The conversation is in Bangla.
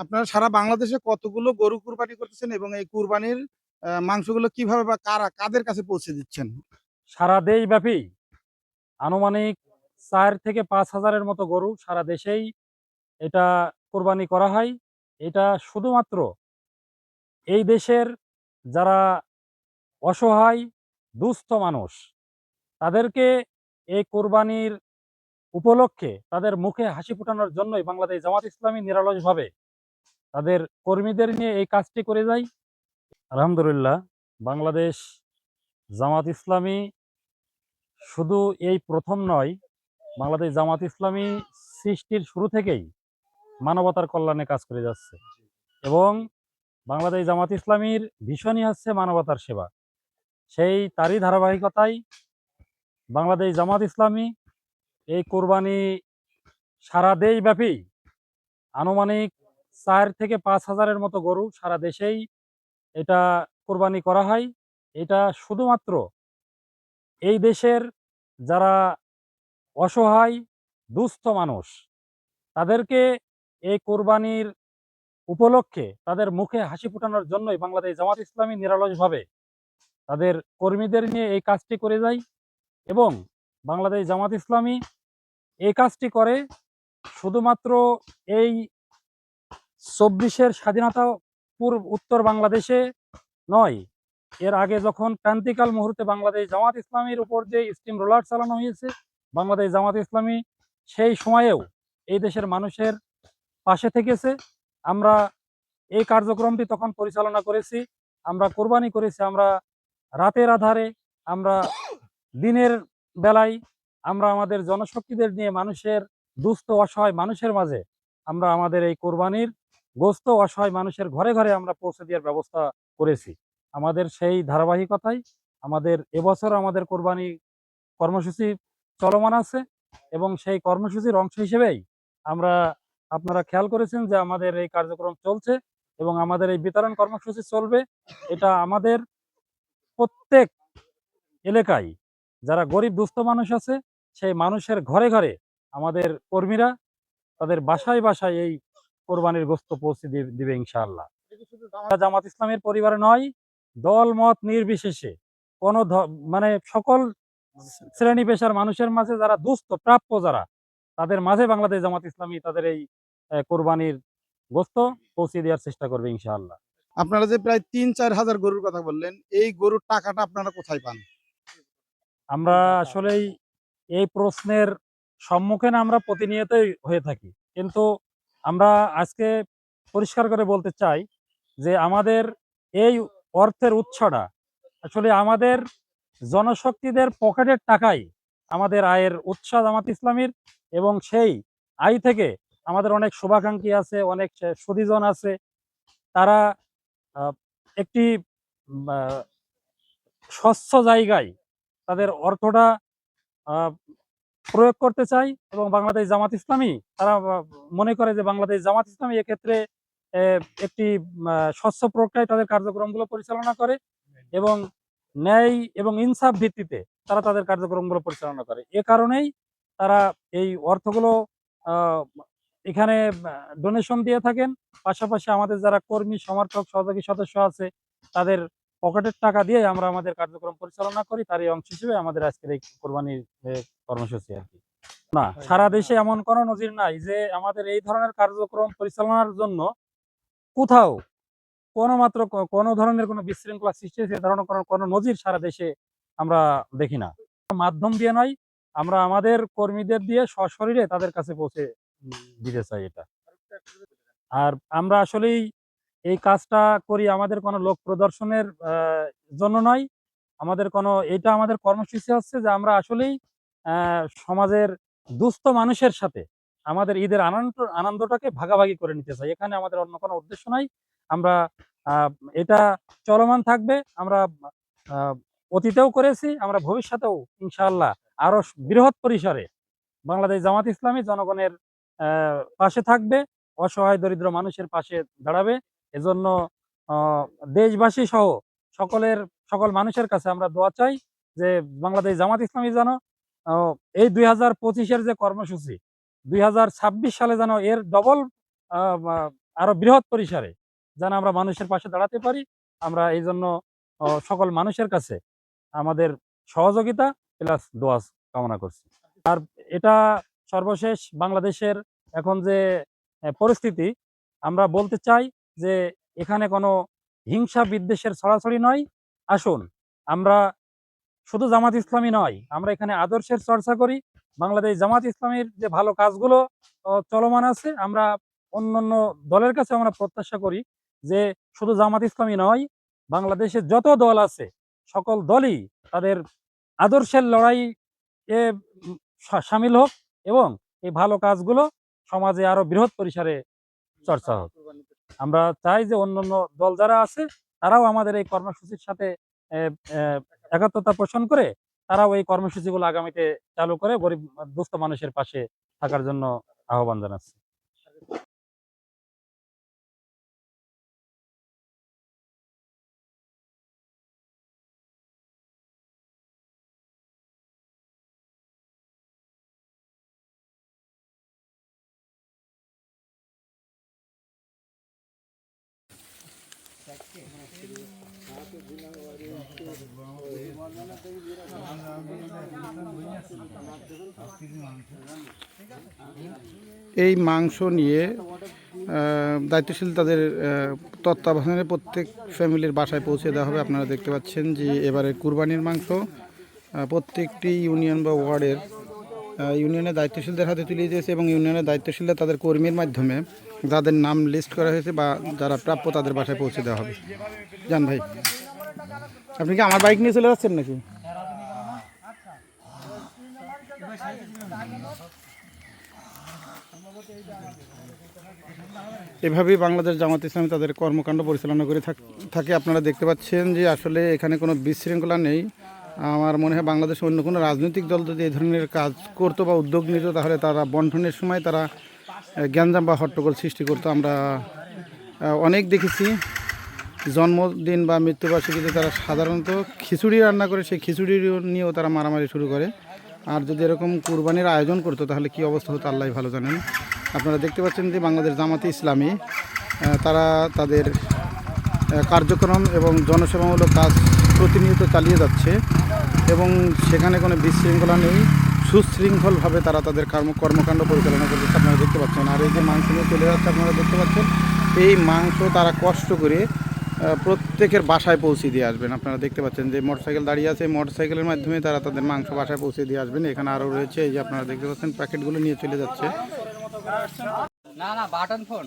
আপনারা সারা বাংলাদেশে কতগুলো গরু কুরবানি করতেছেন এবং এই কুরবানির মাংসগুলো কীভাবে বা কারা, কাদের কাছে পৌঁছে দিচ্ছেন? সারা দেশব্যাপী আনুমানিক চার থেকে পাঁচ হাজারের মতো গরু সারা দেশেই এটা কোরবানি করা হয়। এটা শুধুমাত্র এই দেশের যারা অসহায়, দুস্থ মানুষ, তাদেরকে এই কোরবানির উপলক্ষে তাদের মুখে হাসি ফোটানোর জন্যই বাংলাদেশ জামাত ইসলামী নিরলসভাবে তাদের কর্মীদের নিয়ে এই কাজটি করে যায় আলহামদুলিল্লাহ, বাংলাদেশ জামাত ইসলামী শুধু এই প্রথম নয়, বাংলাদেশ জামাত ইসলামী সৃষ্টির শুরু থেকেই মানবতার কল্যাণে কাজ করে যাচ্ছে এবং বাংলাদেশ জামাত ইসলামীর ভীষণই হচ্ছে মানবতার সেবা। সেই তারই ধারাবাহিকতায় বাংলাদেশ জামাত ইসলামী এই কোরবানি সারা দেশব্যাপী আনুমানিক চার থেকে পাঁচ হাজারের মতো গরু সারা দেশেই এটা কোরবানি করা হয়। এটা শুধুমাত্র এই দেশের যারা অসহায়, দুস্থ মানুষ, তাদেরকে এই কোরবানির উপলক্ষে তাদের মুখে হাসি ফোটানোর জন্যই বাংলাদেশ জামাত ইসলামী নিরলসভাবে তাদের কর্মীদের নিয়ে এই কাজটি করে যায় এবং বাংলাদেশ জামাত ইসলামী এই কাজটি করে। শুধুমাত্র এই চব্বিশের স্বাধীনতা পূর্ব উত্তর বাংলাদেশে নয়। এর আগে যখন ক্রান্তিকাল মুহূর্তে বাংলাদেশ জামাত ইসলামীর উপর যে স্টিম রোলার চালানো হয়েছে, বাংলাদেশ জামাত ইসলামী সেই সময়েও এই দেশের মানুষের পাশে থেকেছে। আমরা এই কার্যক্রমটি তখন পরিচালনা করেছি, আমরা কোরবানি করেছি, আমরা রাতের আধারে, আমরা দিনের বেলায়, আমরা আমাদের জনশক্তিদের নিয়ে মানুষের দুস্থ, অসহায় মানুষের মাঝে আমরা আমাদের এই কোরবানির গোস্ত অসহায় মানুষের ঘরে ঘরে আমরা পৌঁছে দেওয়ার ব্যবস্থা করেছি। আমাদের সেই ধারাবাহিকতায় আমাদের এবছর আমাদের কোরবানি কর্মসূচি চলমান আছে এবং সেই কর্মসূচির অংশ হিসেবেই আমরা, আপনারা খেয়াল করেছেন যে আমাদের এই কার্যক্রম চলছে এবং আমাদের এই বিতরণ কর্মসূচি চলবে। এটা আমাদের প্রত্যেক এলাকায়, যারা গরিব দুস্থ মানুষ আছে, সেই মানুষের ঘরে ঘরে আমাদের কর্মীরা তাদের বাসায় বাসায় এই কোরবানির গোস্ত পৌঁছে দিবে ইনশাআল্লাহ। জামাত ইসলামের পরিবারে নয় দল মত নির্বিশেষে। কোন মানে সকল শ্রেণি পেশার মানুষের মাঝে যারা দুস্থ প্রাপ্য যারা তাদের মাঝে বাংলাদেশ জামাত ইসলামী তাদের এই কোরবানির গোস্ত পৌঁছে দেওয়ার চেষ্টা করবে ইনশাআল্লাহ। আপনারা যে প্রায় তিন চার হাজার গরুর কথা বললেন এই গরুর টাকাটা আপনারা কোথায় পান? আমরা আসলেই এই প্রশ্নের সম্মুখীন আমরা প্রতিনিয়তই হয়ে থাকি। কিন্তু আমরা আজকে পরিষ্কার করে বলতে চাই যে আমাদের এই অর্থের উৎসটা আসলে আমাদের জনশক্তিদের পকেটের টাকাই আমাদের আয়ের উৎস জামাত ইসলামীর এবং সেই আয় থেকে আমাদের অনেক শুভাকাঙ্ক্ষী আছে, অনেক সুদীজন আছে। তারা একটি স্বচ্ছ জায়গায় তাদের অর্থটা প্রয়োগ করতে চাই এবং বাংলাদেশ জামাত ইসলামী, তারা মনে করে যে বাংলাদেশ জামাত ইসলামী এক্ষেত্রে একটি স্বচ্ছ প্রক্রিয়ায় তাদের কার্যক্রমগুলো পরিচালনা করে এবং ন্যায় এবং ইনসাফ ভিত্তিতে তারা তাদের কার্যক্রমগুলো পরিচালনা করে। এ কারণেই তারা এই অর্থগুলো এখানে ডোনেশন দিয়ে থাকেন। পাশাপাশি আমাদের যারা কর্মী, সমর্থক, সহযোগী সদস্য আছে, তাদের পকেটের টাকা দিয়ে আমরা আমাদের কার্যক্রম পরিচালনা করি তারই অংশ হিসেবে আমাদের আজকের এই কোরবানির কর্মসূচি আর কি। না সারা দেশে এমন কোনো নজির নাই যে আমাদের এই ধরনের কার্যক্রম পরিচালনার জন্য কোথাও কোনো মাত্র কোনো ধরনের কোনো বিশৃঙ্খলা সৃষ্টি হয়েছে ধরনের কোনো কোনো নজির সারা দেশে আমরা দেখি না। মাধ্যম দিয়ে নয় আমরা আমাদের কর্মীদের দিয়ে সশরীরে তাদের কাছে পৌঁছে দিতে চাই এটা। আর আমরা আসলেই এই কাজটা করি আমাদের কোনো লোক প্রদর্শনের জন্য নয়। আমাদের কোনো এটা আমাদের কর্মসূচি হচ্ছে যে আমরা আসলেই সমাজের দুস্থ মানুষের সাথে আমাদের ঈদের আনন্দ, আনন্দটাকে ভাগাভাগি করে নিতে চাই। এখানে আমাদের অন্য কোনো উদ্দেশ্য নাই। আমরা এটা চলমান থাকবে। আমরা অতীতেও করেছি। আমরা ভবিষ্যতেও ইনশাআল্লাহ আরও বৃহৎ পরিসরে বাংলাদেশ জামাত ইসলামী জনগণের পাশে থাকবে। অসহায়, দরিদ্র মানুষের পাশে দাঁড়াবে। এজন্য দেশবাসী সহ সকলের, সকল মানুষের কাছে আমরা দোয়া চাই যে বাংলাদেশ জামাত ইসলামী যেন এই দুই হাজার পঁচিশের যে কর্মসূচি, দুই হাজার ছাব্বিশ সালে যেন এর ডবল আরও বৃহৎ পরিসরে যেন আমরা মানুষের পাশে দাঁড়াতে পারি, আমরা এই জন্য সকল মানুষের কাছে আমাদের সহযোগিতা প্লাস দোয়া কামনা করছি। আর এটা সর্বশেষ বাংলাদেশের এখন যে পরিস্থিতি, আমরা বলতে চাই যে এখানে কোনো হিংসা বিদ্বেষের ছড়াছড়ি নয়। আসুন, আমরা শুধু জামাত ইসলামী নয়, আমরা এখানে আদর্শের চর্চা করি। বাংলাদেশ জামাত ইসলামীর যে ভালো কাজগুলো চলমান আছে, আমরা অন্যান্য দলের কাছে আমরা প্রত্যাশা করি যে শুধু জামাত ইসলামী নয় বাংলাদেশের যত দল আছে, সকল দলই তাদের আদর্শের লড়াই এ সামিল হোক এবং এই ভালো কাজগুলো সমাজে আরও বৃহৎ পরিসরে চর্চা হোক। আমরা চাই যে অন্যান্য দল যারা আছে, তারাও আমাদের এই কর্মসূচির সাথে একাত্মতা পোষণ করে তারাও এই কর্মসূচিগুলো আগামীতে চালু করে গরিব, দুস্থ মানুষের পাশে থাকার জন্য আহ্বান জানাচ্ছি। এই মাংস নিয়ে দায়িত্বশীল তাদের তত্ত্বাবধানে প্রত্যেক ফ্যামিলির বাসায় পৌঁছে দেওয়া হবে। আপনারা দেখতে পাচ্ছেন যে এবারে কুরবানির মাংস প্রত্যেকটি ইউনিয়ন বা ওয়ার্ডের ইউনিয়নের দায়িত্বশীলদের হাতে তুলে দিয়েছে এবং ইউনিয়নের দায়িত্বশীলরা তাদের কর্মীর মাধ্যমে যাদের নাম লিস্ট করা হয়েছে বা যারা প্রাপ্য তাদের বাসায় পৌঁছে দেওয়া হবে। জান ভাই। আপনি কি আমার বাইক নিয়ে চলে যাচ্ছেন নাকি? এভাবেই বাংলাদেশ জামাত ইসলামী তাদের কর্মকাণ্ড পরিচালনা করে থাক- আপনারা দেখতে পাচ্ছেন যে আসলে এখানে কোনো বিশৃঙ্খলা নেই। আমার মনে হয় বাংলাদেশে অন্য কোনো রাজনৈতিক দল যদি এই ধরনের কাজ করতো বা উদ্যোগ নিত, তাহলে তারা বন্টনের সময় তারা গ্যাঞ্জাম বা হট্টগোল সৃষ্টি করতো। আমরা অনেক দেখেছি। জন্মদিন বা মৃত্যুবার্ষিকীতে তারা সাধারণত খিচুড়ি রান্না করে, সেই খিচুড়ি নিয়েও তারা মারামারি শুরু করে। আর যদি এরকম কুরবানির আয়োজন করতো, তাহলে কি অবস্থা হতো আল্লাহ ভালো জানেন। আপনারা দেখতে পাচ্ছেন যে বাংলাদেশ জামাতে ইসলামী তারা তাদের কার্যক্রম এবং জনসেবামূলক কাজ প্রতিনিয়ত চালিয়ে যাচ্ছে এবং সেখানে কোনো বিশৃঙ্খলা নেই। সুশৃঙ্খলভাবে তারা তাদের কর্ম, কর্মকাণ্ড পরিচালনা করতেছে আপনারা দেখতে পাচ্ছেন। আর এই যে মাংস নিয়ে চলে যাচ্ছে, আপনারা দেখতে পাচ্ছেন, এই মাংস তারা কষ্ট করে প্রত্যেকের বাসায় পৌঁছে দিয়ে আসবেন। আপনারা দেখতে পাচ্ছেন যে মোটরসাইকেল দাঁড়িয়ে আছে। মোটরসাইকেলের মাধ্যমে তারা তাদের মাংস বাসায় পৌঁছে দিয়ে আসবেন। এখানে আরও রয়েছে, এই যে আপনারা দেখতে পাচ্ছেন, প্যাকেটগুলো নিয়ে চলে যাচ্ছে। না না, বাটন ফোন।